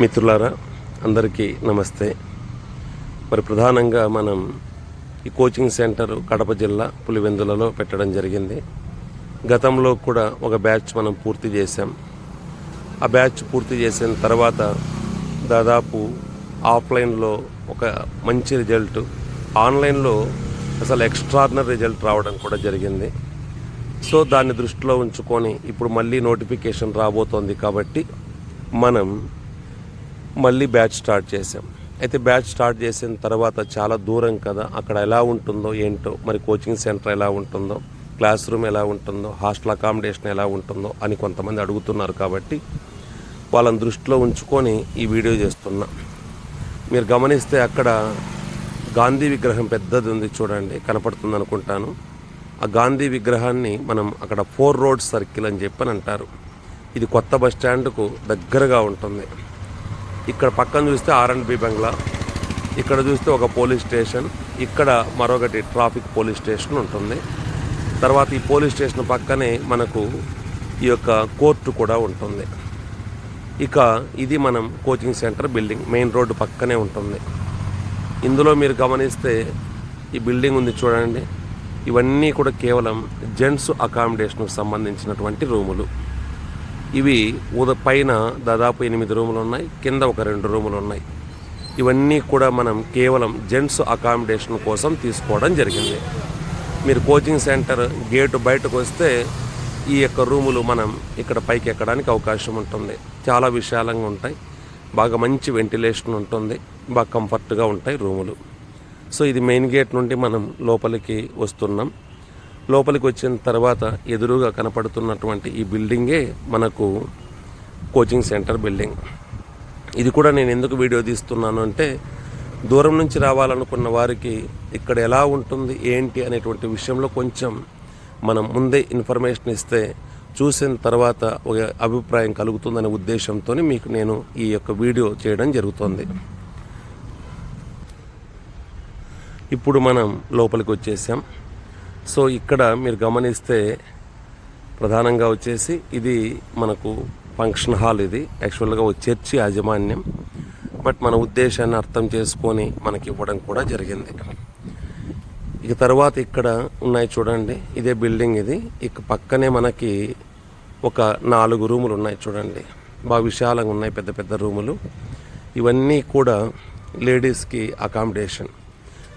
మిత్రులారా అందరికీ నమస్తే. మరి ప్రధానంగా మనం ఈ కోచింగ్ సెంటర్ కడప జిల్లా పులివెందులలో పెట్టడం జరిగింది. గతంలో కూడా ఒక బ్యాచ్ మనం పూర్తి చేశాం. ఆ బ్యాచ్ పూర్తి చేసిన తర్వాత దాదాపు ఆఫ్లైన్లో ఒక మంచి రిజల్ట్ ఆన్లైన్లో అసలు ఎక్స్ట్రాడినరీ రిజల్ట్ రావడం కూడా జరిగింది. సో దాన్ని దృష్టిలో ఉంచుకొని ఇప్పుడు మళ్ళీ నోటిఫికేషన్ రాబోతోంది కాబట్టి మనం మళ్ళీ బ్యాచ్ స్టార్ట్ చేసాం అయితే బ్యాచ్ స్టార్ట్ చేసిన తర్వాత చాలా దూరం కదా అక్కడ ఎలా ఉంటుందో ఏంటో మరి కోచింగ్ సెంటర్ ఎలా ఉంటుందో క్లాస్ రూమ్ ఎలా ఉంటుందో హాస్టల్ అకామిడేషన్ ఎలా ఉంటుందో అని కొంతమంది అడుగుతున్నారు కాబట్టి వాళ్ళని దృష్టిలో ఉంచుకొని ఈ వీడియో చేస్తున్నా. మీరు గమనిస్తే అక్కడ గాంధీ విగ్రహం పెద్దది ఉంది చూడండి కనపడుతుంది అనుకుంటాను. ఆ గాంధీ విగ్రహాన్ని మనం అక్కడ ఫోర్ రోడ్ సర్కిల్ అని చెప్పని అంటారు. ఇది కొత్త బస్ స్టాండ్కు దగ్గరగా ఉంటుంది. ఇక్కడ పక్కన చూస్తే ఆర్ అండ్ బి బంగ్లా ఇక్కడ చూస్తే ఒక పోలీస్ స్టేషన్ ఇక్కడ మరొకటి ట్రాఫిక్ పోలీస్ స్టేషన్ ఉంటుంది. తర్వాత ఈ పోలీస్ స్టేషన్ పక్కనే మనకు ఈ యొక్క కోర్టు కూడా ఉంటుంది. ఇక ఇది మనం coaching centre building main road పక్కనే ఉంటుంది. ఇందులో మీరు గమనిస్తే ఈ బిల్డింగ్ ఉంది చూడండి. ఇవన్నీ కూడా కేవలం జెంట్స్ అకామిడేషన్కు సంబంధించినటువంటి రూములు. ఇవి ఉద పైన దాదాపు ఎనిమిది రూములు ఉన్నాయి కింద ఒక రెండు రూములు ఉన్నాయి. ఇవన్నీ కూడా మనం కేవలం జెంట్స్ అకామిడేషన్ కోసం తీసుకోవడం జరిగింది. మీరు కోచింగ్ సెంటర్ గేటు బయటకు వస్తే ఈ యొక్క రూములు మనం ఇక్కడ పైకి ఎక్కడానికి అవకాశం ఉంటుంది. చాలా విశాలంగా ఉంటాయి. బాగా మంచి వెంటిలేషన్ ఉంటుంది. బాగా కంఫర్ట్గా ఉంటాయి రూములు. సో ఇది మెయిన్ గేట్ నుండి మనం లోపలికి వస్తున్నాం. లోపలికి వచ్చిన తర్వాత ఎదురుగా కనపడుతున్నటువంటి ఈ బిల్డింగే మనకు కోచింగ్ సెంటర్ బిల్డింగ్. ఇది కూడా నేను ఎందుకు వీడియో తీస్తున్నాను అంటే దూరం నుంచి రావాలనుకున్న వారికి ఇక్కడ ఎలా ఉంటుంది ఏంటి అనేటువంటి విషయంలో కొంచెం మనం ముందే ఇన్ఫర్మేషన్ ఇస్తే చూసిన తర్వాత ఒక అభిప్రాయం కలుగుతుందనే ఉద్దేశంతో మీకు నేను ఈ యొక్క వీడియో చేయడం జరుగుతుంది. ఇప్పుడు మనం లోపలికి వచ్చేసాం. సో ఇక్కడ మీరు గమనిస్తే ప్రధానంగా వచ్చేసి ఇది మనకు ఫంక్షన్ హాల్ ఇది. యాక్చువల్గా ఒక చర్చి యాజమాన్యం. బట్ మన ఉద్దేశాన్ని అర్థం చేసుకొని మనకి ఇవ్వడం కూడా జరిగింది ఇక తర్వాత ఇక్కడ ఉన్నాయి చూడండి. ఇదే బిల్డింగ్ ఇది. ఇక పక్కనే మనకి ఒక నాలుగు రూములు ఉన్నాయి చూడండి. బాగా విశాలంగా ఉన్నాయి పెద్ద పెద్ద రూములు. ఇవన్నీ కూడా లేడీస్కి అకామిడేషన్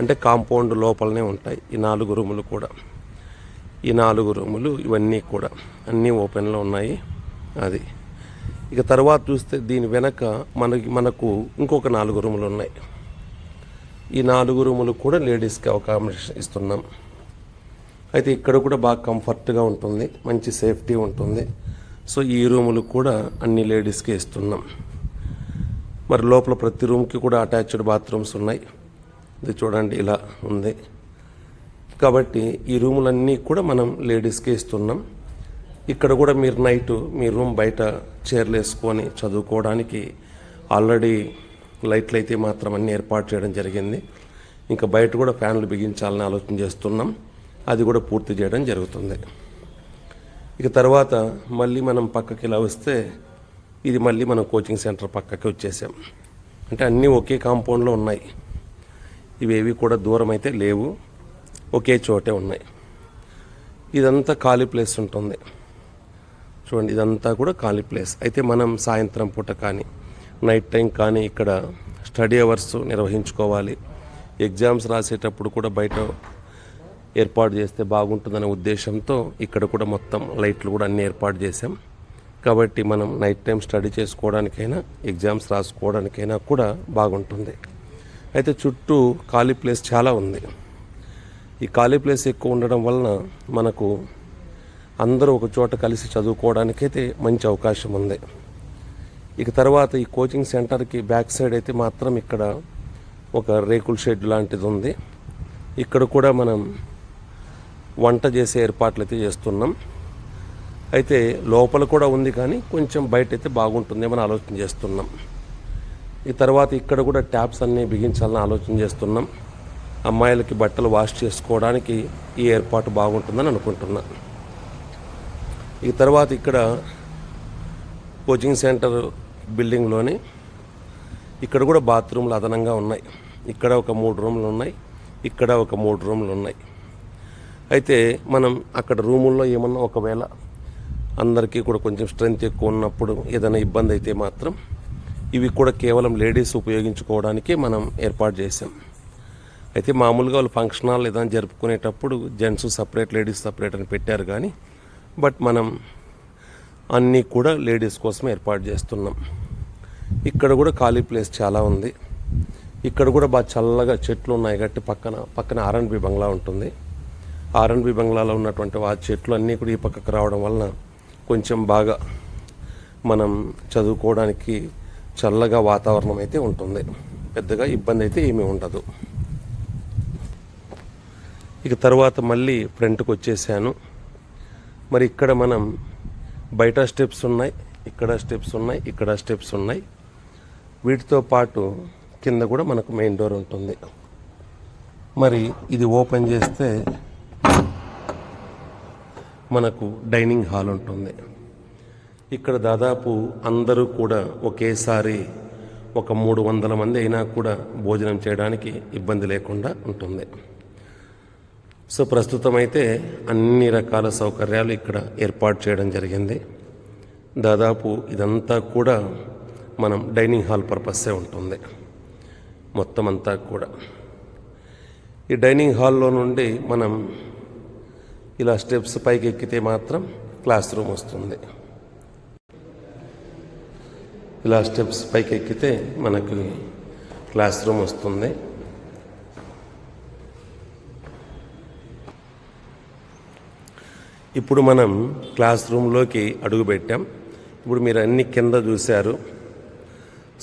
అంటే కాంపౌండ్ లోపలనే ఉంటాయి. ఈ నాలుగు రూములు కూడా. ఈ నాలుగు రూములు ఇవన్నీ కూడా. అన్నీ ఓపెన్లో ఉన్నాయి. అది. ఇక తర్వాత చూస్తే దీని వెనక మనకి మనకు ఇంకొక నాలుగు రూములు ఉన్నాయి. ఈ నాలుగు రూములు కూడా లేడీస్కి అకామిడేషన్ ఇస్తున్నాం. అయితే ఇక్కడ కూడా బాగా కంఫర్ట్గా ఉంటుంది. మంచి సేఫ్టీ ఉంటుంది. సో ఈ రూములు కూడా అన్ని లేడీస్కి ఇస్తున్నాం. మరి లోపల ప్రతి రూమ్కి కూడా అటాచ్డ్ బాత్రూమ్స్ ఉన్నాయి. ఇది చూడండి ఇలా ఉంది. కాబట్టి ఈ రూములన్నీ కూడా మనం లేడీస్కి ఇస్తున్నాం. ఇక్కడ కూడా మీరు నైట్ మీ రూమ్ బయట చైర్లు వేసుకొని చదువుకోవడానికి ఆల్రెడీ లైట్లు అయితే మాత్రం అన్నీ ఏర్పాటు చేయడం జరిగింది. ఇంకా బయట కూడా ఫ్యాన్లు బిగించాలని ఆలోచన చేస్తున్నాం. అది కూడా పూర్తి చేయడం జరుగుతుంది. ఇక తర్వాత మళ్ళీ మనం పక్కకి ఇలా వస్తే ఇది మళ్ళీ మనం కోచింగ్ సెంటర్ పక్కకి వచ్చేసాం. అంటే అన్నీ ఒకే కాంపౌండ్లో ఉన్నాయి. ఇవేవి కూడా దూరం అయితే లేవు. ఒకే చోటే ఉన్నాయి. ఇదంతా ఖాళీ ప్లేస్ ఉంటుంది. చూడండి ఇదంతా కూడా ఖాళీ ప్లేస్. అయితే మనం సాయంత్రం పూట కానీ నైట్ టైం కానీ ఇక్కడ స్టడీ అవర్స్ నిర్వహించుకోవాలి. ఎగ్జామ్స్ రాసేటప్పుడు కూడా బయట ఏర్పాటు చేస్తే బాగుంటుందనే ఉద్దేశంతో ఇక్కడ కూడా మొత్తం లైట్లు కూడా అన్నీ ఏర్పాటు చేసాం కాబట్టి మనం నైట్ టైం స్టడీ చేసుకోవడానికైనా ఎగ్జామ్స్ రాసుకోవడానికైనా కూడా బాగుంటుంది. అయితే చుట్టూ ఖాళీ ప్లేస్ చాలా ఉంది. ఈ ఖాళీ ప్లేస్ ఎక్కువ ఉండడం వలన మనకు అందరూ ఒక చోట కలిసి చదువుకోవడానికైతే మంచి అవకాశం ఉంది. ఇక తర్వాత ఈ కోచింగ్ సెంటర్కి బ్యాక్ సైడ్ అయితే మాత్రం ఇక్కడ ఒక రేకుల షెడ్ లాంటిది ఉంది. ఇక్కడ కూడా మనం వంట చేసే ఏర్పాట్లు అయితే చేస్తున్నాం. అయితే లోపల కూడా ఉంది కానీ కొంచెం బయట అయితే బాగుంటుందేమని ఆలోచన చేస్తున్నాం. ఈ తర్వాత ఇక్కడ కూడా ట్యాప్స్ అన్నీ బిగించాలని ఆలోచన చేస్తున్నాం. అమ్మాయిలకి బట్టలు వాష్ చేసుకోవడానికి ఈ ఏర్పాటు బాగుంటుందని అనుకుంటున్నా. ఈ తర్వాత ఇక్కడ కోచింగ్ సెంటర్ బిల్డింగ్లోని ఇక్కడ కూడా బాత్రూమ్లు అదనంగా ఉన్నాయి. ఇక్కడ ఒక మూడు రూమ్లు ఉన్నాయి. ఇక్కడ ఒక మూడు రూమ్లు ఉన్నాయి. అయితే మనం అక్కడ రూముల్లో ఏమన్నా ఒకవేళ అందరికీ కూడా కొంచెం స్ట్రెంత్ ఎక్కువ ఉన్నప్పుడు ఏదైనా ఇబ్బంది అయితే మాత్రం ఇవి కూడా కేవలం లేడీస్ ఉపయోగించుకోవడానికి మనం ఏర్పాటు చేసాం అయితే మామూలుగా వాళ్ళు ఫంక్షన్ హాల్ ఏదైనా జరుపుకునేటప్పుడు జెంట్స్ సపరేట్ లేడీస్ సపరేట్ అని పెట్టారు కానీ బట్ మనం అన్నీ కూడా లేడీస్ కోసం ఏర్పాటు చేస్తున్నాం. ఇక్కడ కూడా ఖాళీ ప్లేస్ చాలా ఉంది. ఇక్కడ కూడా బాగా చల్లగా చెట్లు ఉన్నాయి కాబట్టి పక్కన పక్కన ఆర్ఎన్బి బంగ్లా ఉంటుంది. ఆర్ఎన్బి బంగ్లాలో ఉన్నటువంటి ఆ చెట్లు అన్నీ కూడా ఈ పక్కకు రావడం వలన కొంచెం బాగా మనం చదువుకోవడానికి చల్లగా వాతావరణం అయితే ఉంటుంది. పెద్దగా ఇబ్బంది అయితే ఏమీ ఉండదు. ఇక తర్వాత మళ్ళీ ఫ్రంట్కి వచ్చేసాను. మరి ఇక్కడ మనం బయట స్టెప్స్ ఉన్నాయి ఇక్కడ స్టెప్స్ ఉన్నాయి ఇక్కడ స్టెప్స్ ఉన్నాయి. వీటితో పాటు కింద కూడా మనకు మెయిన్ డోర్ ఉంటుంది. మరి ఇది ఓపెన్ చేస్తే మనకు డైనింగ్ హాల్ ఉంటుంది. ఇక్కడ దాదాపు అందరూ కూడా ఒకేసారి ఒక మూడు వందల మంది అయినా కూడా భోజనం చేయడానికి ఇబ్బంది లేకుండా ఉంటుంది. సో ప్రస్తుతం అయితే అన్ని రకాల సౌకర్యాలు ఇక్కడ ఏర్పాటు చేయడం జరిగింది. దాదాపు ఇదంతా కూడా మనం డైనింగ్ హాల్ పర్పస్సే ఉంటుంది. మొత్తం అంతా కూడా. ఈ డైనింగ్ హాల్లో నుండి మనం ఇలా స్టెప్స్ పైకి ఎక్కితే మాత్రం క్లాస్ రూమ్ వస్తుంది. ఇలా స్టెప్స్ పైకి ఎక్కితే మనకి క్లాస్ రూమ్ వస్తుంది. ఇప్పుడు మనం క్లాస్ రూమ్లోకి అడుగుపెట్టాం ఇప్పుడు మీరు అన్ని కింద చూశారు.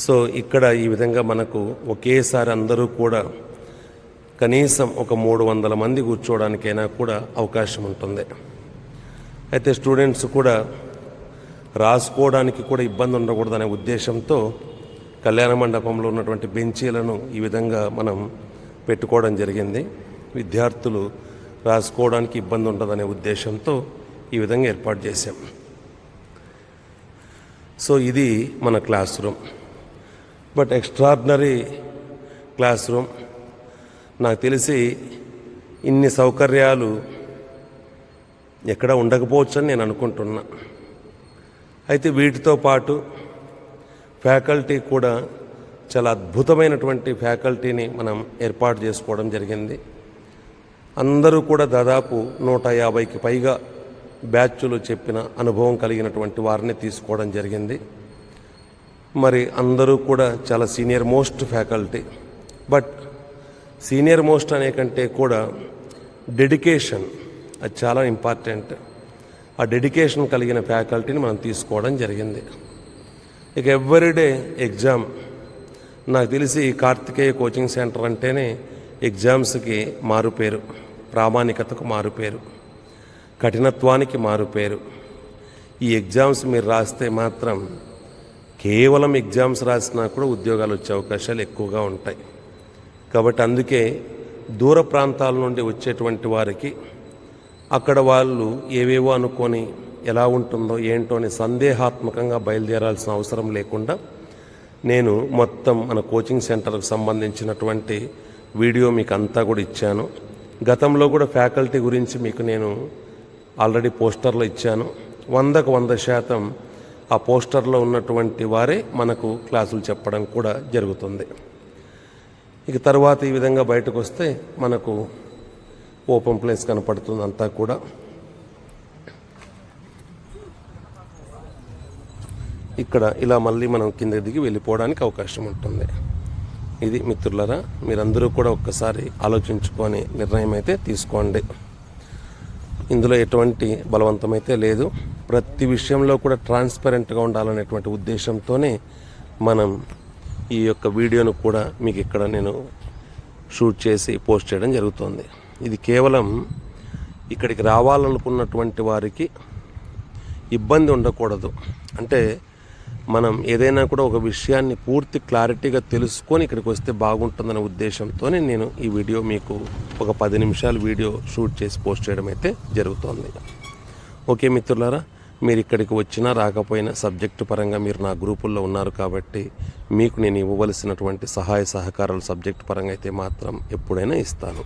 సో ఇక్కడ ఈ విధంగా మనకు ఒకేసారి అందరూ కూడా కనీసం ఒక మూడు వందల మంది కూర్చోవడానికైనా కూడా అవకాశం ఉంటుంది. అయితే స్టూడెంట్స్ కూడా రాసుకోవడానికి కూడా ఇబ్బంది ఉండకూడదనే ఉద్దేశంతో కళ్యాణ మండపంలో ఉన్నటువంటి బెంచీలను ఈ విధంగా మనం పెట్టుకోవడం జరిగింది. విద్యార్థులు రాసుకోవడానికి ఇబ్బంది ఉండదనే ఉద్దేశంతో ఈ విధంగా ఏర్పాటు చేశాం. సో ఇది మన class room. But extraordinary classroom. నాకు తెలిసి ఇన్ని సౌకర్యాలు ఎక్కడ ఉండకపోవచ్చని నేను అనుకుంటున్నా. అయితే వీటితో పాటు ఫ్యాకల్టీ కూడా చాలా అద్భుతమైనటువంటి ఫ్యాకల్టీని మనం ఏర్పాటు చేసుకోవడం జరిగింది. అందరూ కూడా దాదాపు నూట యాభైకి పైగా బ్యాచ్లు చెప్పిన అనుభవం కలిగినటువంటి వారిని తీసుకోవడం జరిగింది. మరి అందరూ కూడా చాలా senior most faculty. But senior most అనే కంటే కూడా డెడికేషన్ అది చాలా ఇంపార్టెంట్. ఆ డెడికేషన్ కలిగిన ఫ్యాకల్టీని మనం తీసుకోవడం జరిగింది. ఇక ఎవ్రీడే ఎగ్జామ్. నాకు తెలిసి ఈ కార్తికేయ కోచింగ్ సెంటర్ అంటేనే ఎగ్జామ్స్కి మారుపేరు ప్రామాణికతకు మారుపేరు కఠినత్వానికి మారుపేరు ఈ ఎగ్జామ్స్ మీరు రాస్తే మాత్రం కేవలం ఎగ్జామ్స్ రాసినా కూడా ఉద్యోగాలు వచ్చే అవకాశాలు ఎక్కువగా ఉంటాయి. కాబట్టి అందుకే దూర ప్రాంతాల నుండి వచ్చేటువంటి వారికి అక్కడ వాళ్ళు ఏవేవో అనుకొని ఎలా ఉంటుందో ఏంటో అని సందేహాత్మకంగా బయలుదేరాల్సిన అవసరం లేకుండా నేను మొత్తం మన కోచింగ్ సెంటర్కు సంబంధించినటువంటి వీడియో మీకు అంతా కూడా ఇచ్చాను. గతంలో కూడా ఫ్యాకల్టీ గురించి మీకు నేను ఆల్రెడీ పోస్టర్లో ఇచ్చాను. వందకు వంద శాతం ఆ పోస్టర్లో ఉన్నటువంటి వారే మనకు క్లాసులు చెప్పడం కూడా జరుగుతుంది. ఇక తర్వాత ఈ విధంగా బయటకు వస్తే మనకు ఓపెన్ ప్లేస్ కనపడుతుంది అంతా కూడా. ఇక్కడ ఇలా మళ్ళీ మనం కింద దిగి వెళ్ళిపోవడానికి అవకాశం ఉంటుంది. ఇది మిత్రులరా మీరందరూ కూడా ఒక్కసారి ఆలోచించుకొని నిర్ణయం అయితే తీసుకోండి. ఇందులో ఎటువంటి బలవంతమైతే లేదు. ప్రతి విషయంలో కూడా ట్రాన్స్పరెంట్గా ఉండాలనేటువంటి ఉద్దేశంతోనే మనం ఈ యొక్క వీడియోను కూడా మీకు ఇక్కడ నేను షూట్ చేసి పోస్ట్ చేయడం జరుగుతుంది. ఇది కేవలం ఇక్కడికి రావాలనుకున్నటువంటి వారికి ఇబ్బంది ఉండకూడదు. అంటే మనం ఏదైనా కూడా ఒక విషయాన్ని పూర్తి క్లారిటీగా తెలుసుకొని ఇక్కడికి వస్తే బాగుంటుందనే ఉద్దేశంతోనే నేను ఈ వీడియో మీకు ఒక పది నిమిషాలు వీడియో షూట్ చేసి పోస్ట్ చేయడం అయితే జరుగుతోంది. ఓకే మిత్రులారా మీరు ఇక్కడికి వచ్చినా రాకపోయినా సబ్జెక్టు పరంగా మీరు నా గ్రూపుల్లో ఉన్నారు కాబట్టి మీకు నేను ఇవ్వవలసినటువంటి సహాయ సహకారాలు సబ్జెక్టు పరంగా అయితే మాత్రం ఎప్పుడైనా ఇస్తాను.